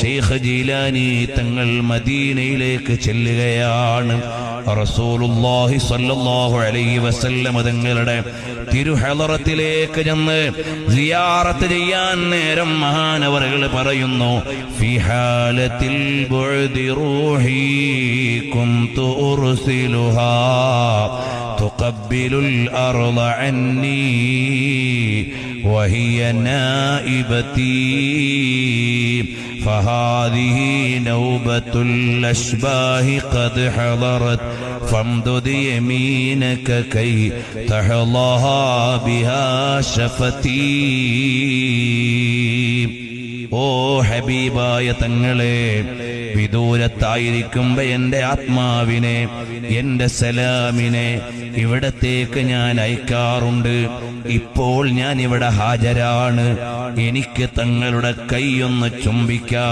ഷെയ്ഖ് ജീലാനി തങ്ങൾ മദീനയിലേക്ക് ചെല്ലുകയാണ് റസൂലുള്ളാഹി സ്വല്ലല്ലാഹു അലൈഹി വസല്ലം തങ്ങളുടെ തിരുഹളറത്തിലേക്ക് ചെന്ന് സിയാറത്ത് ചെയ്യാൻ നേരം മഹാനവറുകൾ പറയുന്നു ഫിഹാലത്തിൽ ബുഅദി റൂഹി കുന്തു ഉർസിലുഹാ تقبل الأرض عني وهي نائبتي. فهذه نوبة الأشباه قد حضرت. فامدد يمينك كي تحظها بها شفتي. ഓ ഹബീബായ തങ്ങളെ വിദൂരത്തായിരിക്കുമ്പോ എന്റെ ആത്മാവിനെ എന്റെ സലാമിനെ ഇവിടത്തേക്ക് ഞാൻ അയക്കാറുണ്ട്. ഇപ്പോൾ ഞാൻ ഇവിടെ ഹാജരാണ്. എനിക്ക് തങ്ങളുടെ കൈയൊന്ന് ചുംബിക്കാം